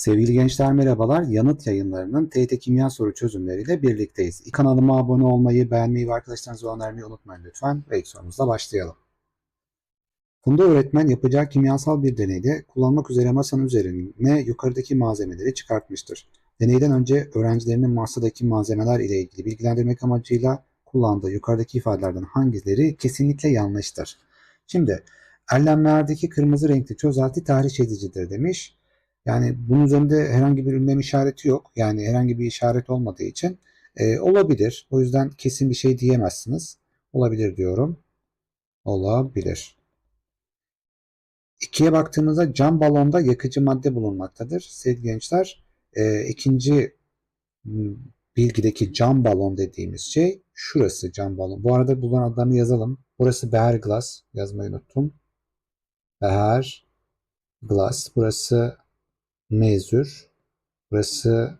Sevgili gençler merhabalar. Yanıt yayınlarının TYT Kimya soru çözümleriyle birlikteyiz. Kanalıma abone olmayı, beğenmeyi ve arkadaşlarınıza önermeyi unutmayın lütfen. Ve ilk sorumuzla başlayalım. Funda öğretmen yapacağı kimyasal bir deneyde kullanmak üzere masanın üzerine yukarıdaki malzemeleri çıkartmıştır. Deneyden önce öğrencilerinin masadaki malzemeler ile ilgili bilgilendirmek amacıyla kullandığı yukarıdaki ifadelerden hangileri kesinlikle yanlıştır? Şimdi ellemlerdeki kırmızı renkli çözelti tahriş edicidir demiş. Yani bunun üzerinde herhangi bir ünlem işareti yok. Yani herhangi bir işaret olmadığı için e, olabilir. O yüzden kesin bir şey diyemezsiniz. Olabilir diyorum. Olabilir. İkiye baktığımızda cam balonda yakıcı madde bulunmaktadır. Sevgili gençler, e, ikinci bilgideki cam balon dediğimiz şey şurası cam balon. Bu arada bunların adlarını yazalım. Burası beher glass. Yazmayı unuttum. Beher glass. Burası mezür. Burası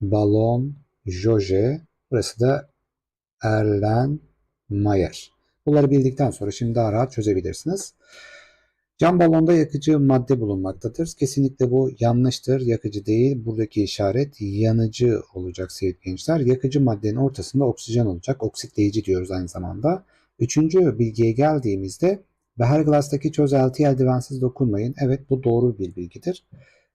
balon Joje. Burası da Erlenmeyer. Bunları bildikten sonra şimdi daha rahat çözebilirsiniz. Cam balonda yakıcı madde bulunmaktadır. Kesinlikle bu yanlıştır. Yakıcı değil. Buradaki işaret yanıcı olacak sevgili gençler. Yakıcı maddenin ortasında oksijen olacak. Oksitleyici diyoruz aynı zamanda. Üçüncü bilgiye geldiğimizde Beher glass'taki çözeltiye eldivensiz dokunmayın. Evet bu doğru bir bilgidir.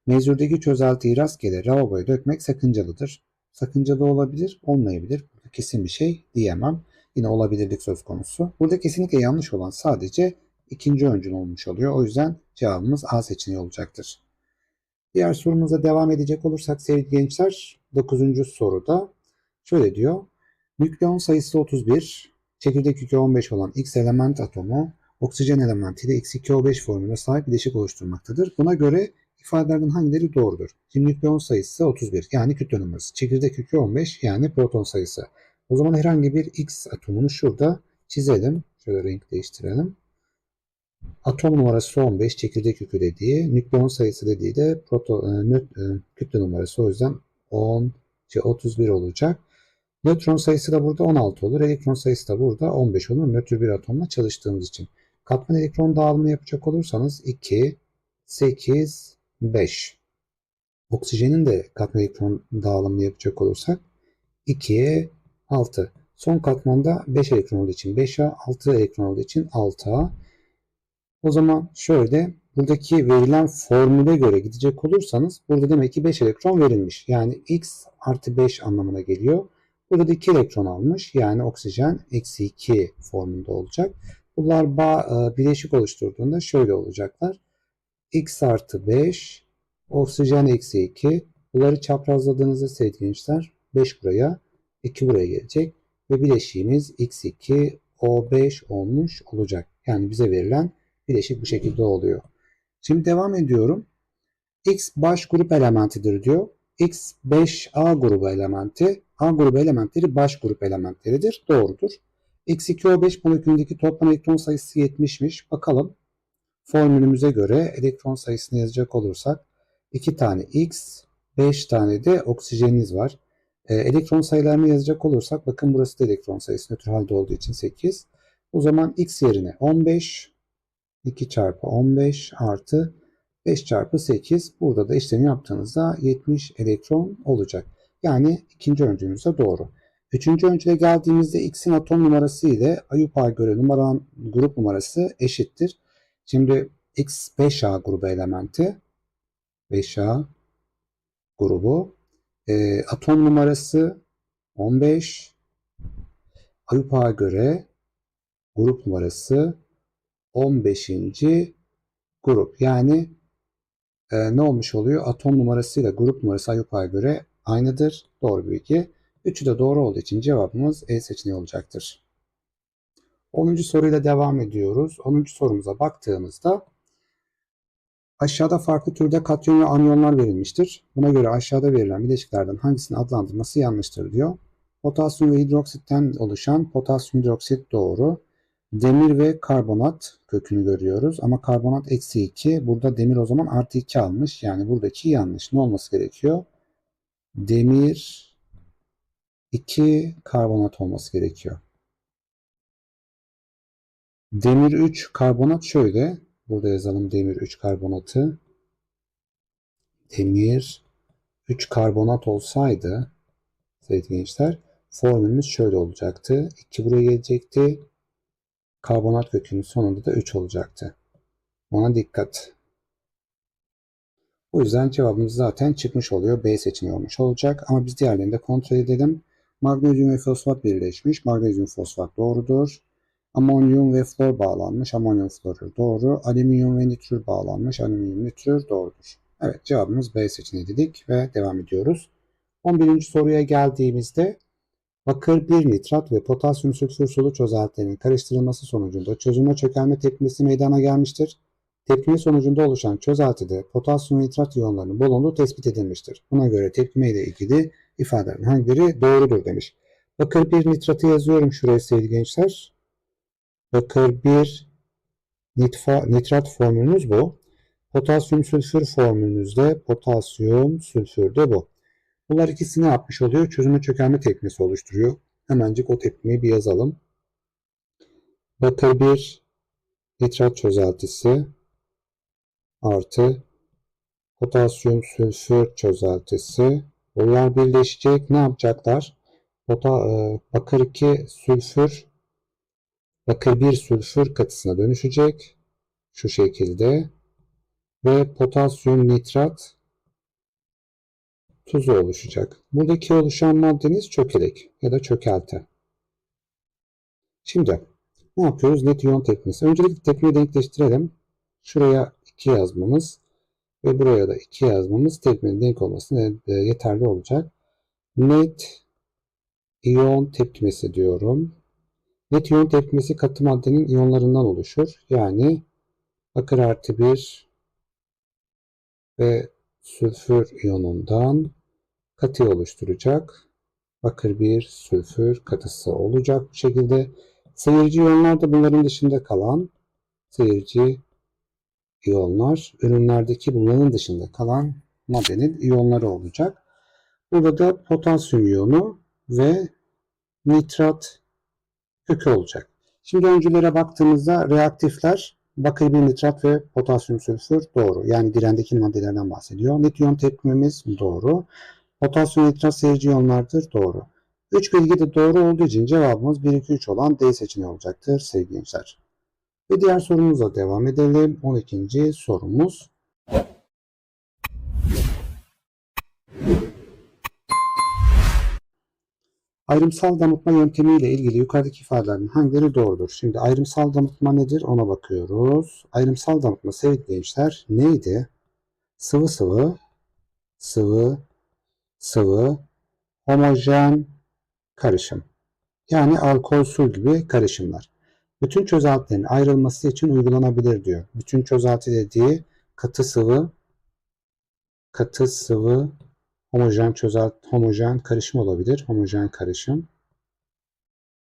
Mezurdaki çözeltiyi rastgele lavaboya dökmek sakıncalıdır. Sakıncalı olabilir, olmayabilir. Burada kesin bir şey diyemem. Yine olabilirlik söz konusu. Burada kesinlikle yanlış olan sadece ikinci öncül olmuş oluyor. O yüzden cevabımız A seçeneği olacaktır. Diğer sorumuza devam edecek olursak sevgili gençler 9. soruda şöyle diyor. Nükleon sayısı 31, çekirdek yükü 15 olan X element atomu oksijen elementiyle X2O5 formülüne sahip bileşik oluşturmaktadır. Buna göre ifadelerden hangileri doğrudur? Şimdi nükleon sayısı 31 yani kütle numarası. Çekirdek yükü 15 yani proton sayısı. O zaman herhangi bir X atomunu şurada çizelim. Şöyle renk değiştirelim. Atom numarası 15 çekirdek yükü dediği, nükleon sayısı dediği de proton, e, e, kütle numarası. O yüzden 10, şey 31 olacak. Nötron sayısı da burada 16 olur. Elektron sayısı da burada 15 olur. Nötr bir atomla çalıştığımız için. Katman elektron dağılımını yapacak olursanız 2, 8, 5. Oksijenin de katman elektron dağılımını yapacak olursak 2'ye 6. Son katmanda 5 elektron olduğu için 5A, 6 elektron olduğu için 6A. O zaman şöyle buradaki verilen formüle göre gidecek olursanız burada demek ki 5 elektron verilmiş. Yani X artı 5 anlamına geliyor. Burada da 2 elektron almış. Yani oksijen eksi 2 formunda olacak. Bunlar bağ, e, bileşik oluşturduğunda şöyle olacaklar. X artı 5, oksijen eksi 2. Bunları çaprazladığınızda sevgili gençler 5 buraya, 2 buraya gelecek. Ve bileşiğimiz X2, O5 olmuş olacak. Yani bize verilen bileşik bu şekilde oluyor. Şimdi devam ediyorum. X baş grup elementidir diyor. X 5A grubu elementi. A grubu elementleri baş grup elementleridir. Doğrudur. X2O5 molekülündeki toplam elektron sayısı 70'miş. Bakalım. Formülümüze göre elektron sayısını yazacak olursak 2 tane X, 5 tane de oksijeniniz var. Ee, elektron sayılarını yazacak olursak bakın burası da elektron sayısı nötr halde olduğu için 8. O zaman X yerine 15, 2 çarpı 15 artı 5 çarpı 8. Burada da işlemi yaptığınızda 70 elektron olacak. Yani ikinci öncülümüz de doğru. Üçüncü öncüle geldiğimizde X'in atom numarası ile Ayup'a göre numaran, grup numarası eşittir. Şimdi X 5A grubu elementi 5A grubu e, atom numarası 15 Ayup'a göre grup numarası 15. grup. Yani e, ne olmuş oluyor? Atom numarası ile grup numarası Ayup'a göre aynıdır. Doğru bilgi. Üçü de doğru olduğu için cevabımız E seçeneği olacaktır. 10. soruyla devam ediyoruz. 10. sorumuza baktığımızda aşağıda farklı türde katyon ve anyonlar verilmiştir. Buna göre aşağıda verilen bileşiklerden hangisinin adlandırması yanlıştır diyor. Potasyum ve hidroksitten oluşan potasyum hidroksit doğru. Demir ve karbonat kökünü görüyoruz. Ama karbonat eksi 2. Burada demir o zaman artı 2 almış. Yani buradaki yanlış. Ne olması gerekiyor? Demir 2 karbonat olması gerekiyor. Demir 3 karbonat şöyle. Burada yazalım demir 3 karbonatı. demir 3 karbonat olsaydı sevgili gençler formülümüz şöyle olacaktı. 2 buraya gelecekti. Karbonat kökünün sonunda da 3 olacaktı. Ona dikkat. O yüzden cevabımız zaten çıkmış oluyor. B seçeneği olmuş olacak. Ama biz diğerlerini de kontrol edelim. Magnezyum ve fosfat birleşmiş. Magnezyum fosfat doğrudur. Amonyum ve flor bağlanmış. Amonyum florür doğru. Alüminyum ve nitrür bağlanmış. Alüminyum nitrür doğrudur. Evet cevabımız B seçeneği dedik ve devam ediyoruz. 11. soruya geldiğimizde bakır 1 nitrat ve potasyum sülfür sulu çözeltilerinin karıştırılması sonucunda çözülme çökelme tepkimesi meydana gelmiştir. Tepkime sonucunda oluşan çözeltide potasyum nitrat iyonlarının bolonluğu tespit edilmiştir. Buna göre tepkime ile ilgili ifadelerin hangileri doğrudur demiş. Bakır 1 nitratı yazıyorum şuraya sevgili gençler. Bakır 1 nitfa, nitrat formülümüz bu. Potasyum sülfür formülümüzde potasyum sülfür de bu. Bunlar ikisi ne yapmış oluyor? Çözüme çökelme tepkimesi oluşturuyor. Hemencik o tepkimeyi bir yazalım. Bakır 1 nitrat çözeltisi artı potasyum sülfür çözeltisi. Bunlar birleşecek. Ne yapacaklar? Pota, e, bakır 2 sülfür bakır 1 sülfür katısına dönüşecek. Şu şekilde. Ve potasyum nitrat tuzu oluşacak. Buradaki oluşan maddeniz çökelek ya da çökelti. Şimdi ne yapıyoruz? Net iyon tepkimesi. Öncelikle tepkimeyi denkleştirelim. Şuraya 2 yazmamız ve buraya da 2 yazmamız tepkimenin denk olması yeterli olacak. Net iyon tepkimesi diyorum. Net iyon tepkimesi katı maddenin iyonlarından oluşur. Yani bakır artı 1 ve sülfür iyonundan katı oluşturacak. Bakır 1 sülfür katısı olacak bu şekilde. Seyirci iyonlar da bunların dışında kalan seyirci iyonlar ürünlerdeki bunların dışında kalan maddenin iyonları olacak. Burada da potasyum iyonu ve nitrat kökü olacak. Şimdi öncülere baktığımızda reaktifler bakır bir nitrat ve potasyum sülfür doğru. Yani direndeki maddelerden bahsediyor. Net tepkimemiz doğru. Potasyum nitrat seyirci iyonlardır doğru. 3 bilgi de doğru olduğu için cevabımız 1, 2, 3 olan D seçeneği olacaktır sevgili gençler. Ve diğer sorumuzla devam edelim. 12. sorumuz. Ayrımsal damıtma yöntemiyle ilgili yukarıdaki ifadelerin hangileri doğrudur? Şimdi ayrımsal damıtma nedir ona bakıyoruz. Ayrımsal damıtma sevgili gençler neydi? Sıvı sıvı, sıvı, sıvı, homojen karışım. Yani alkol su gibi karışımlar. Bütün çözeltilerin ayrılması için uygulanabilir diyor. Bütün çözelti dediği katı sıvı, katı sıvı, homojen çözelti, homojen karışım olabilir. Homojen karışım.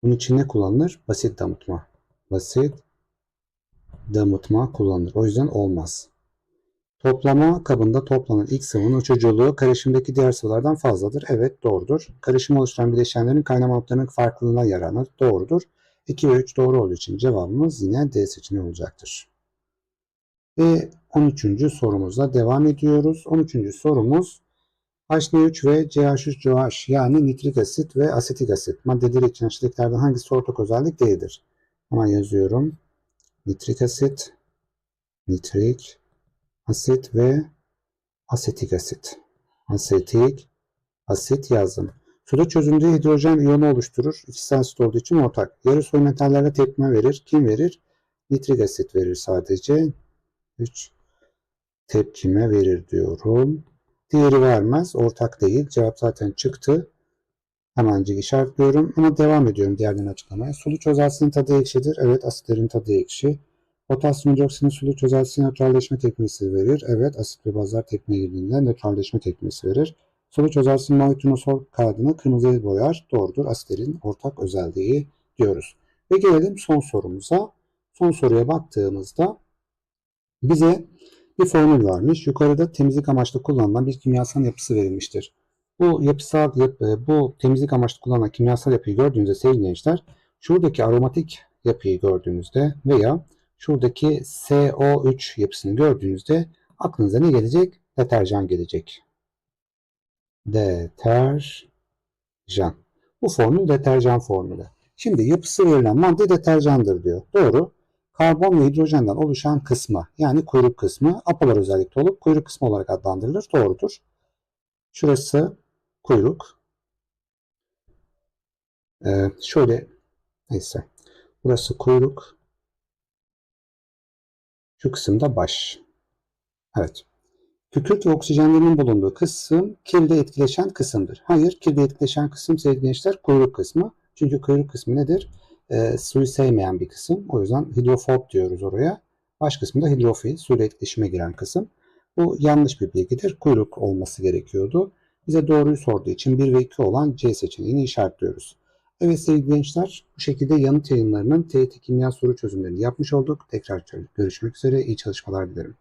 Bunun için ne kullanılır? Basit damıtma. Basit damıtma kullanılır. O yüzden olmaz. Toplama kabında toplanan ilk sıvının uçuculuğu karışımdaki diğer sıvılardan fazladır. Evet doğrudur. Karışım oluşturan bileşenlerin kaynama noktalarının farklılığına yaranır. Doğrudur. 2 ve 3 doğru olduğu için cevabımız yine D seçeneği olacaktır. Ve 13. sorumuzla devam ediyoruz. 13. sorumuz HN3 ve CH3COH yani nitrik asit ve asetik asit maddeleri için içeriklerden hangisi ortak özellik değildir? Hemen yazıyorum. Nitrik asit, nitrik asit ve asetik asit. Asetik asit yazdım. Suda çözündüğü hidrojen iyonu oluşturur. İkisi asit olduğu için ortak. Yarı soy metallere tepkime verir. Kim verir? Nitrik asit verir sadece. 3 tepkime verir diyorum. Diğeri vermez. Ortak değil. Cevap zaten çıktı. Hemencik işaretliyorum. Ama devam ediyorum diğerlerini açıklamaya. Sulu çözeltisinin tadı ekşidir. Evet asitlerin tadı ekşi. Potasyum hidroksinin sulu çözeltisi nötralleşme tepkimesi verir. Evet asit ve bazlar tepkime girdiğinde nötralleşme tepkimesi verir. Sulu çözeltisinin mavitinosol kağıdını kırmızıya boyar. Doğrudur. Asitlerin ortak özelliği diyoruz. Ve gelelim son sorumuza. Son soruya baktığımızda bize bir formül varmış. Yukarıda temizlik amaçlı kullanılan bir kimyasal yapısı verilmiştir. Bu yapısal yapı, bu temizlik amaçlı kullanılan kimyasal yapıyı gördüğünüzde sevgili gençler, şuradaki aromatik yapıyı gördüğünüzde veya şuradaki CO3 yapısını gördüğünüzde aklınıza ne gelecek? deterjan gelecek. Deterjan. Bu formül deterjan formülü. Şimdi yapısı verilen madde deterjandır diyor. Doğru. Karbon ve hidrojenden oluşan kısmı yani kuyruk kısmı apolar özellikle olup kuyruk kısmı olarak adlandırılır. Doğrudur. Şurası kuyruk. Ee, şöyle neyse. Burası kuyruk. Şu kısımda baş. Evet. Kükürt ve oksijenlerin bulunduğu kısım kirle etkileşen kısımdır. Hayır, kirle etkileşen kısım sevgili gençler kuyruk kısmı. Çünkü kuyruk kısmı nedir? Ee, suyu sevmeyen bir kısım. O yüzden hidrofob diyoruz oraya. Baş kısmı da hidrofil, suyla etkileşime giren kısım. Bu yanlış bir bilgidir. Kuyruk olması gerekiyordu. Bize doğruyu sorduğu için 1 ve 2 olan C seçeneğini işaretliyoruz. Evet sevgili gençler, bu şekilde yanıt yayınlarının TYT kimya soru çözümlerini yapmış olduk. Tekrar görüşmek üzere, iyi çalışmalar dilerim.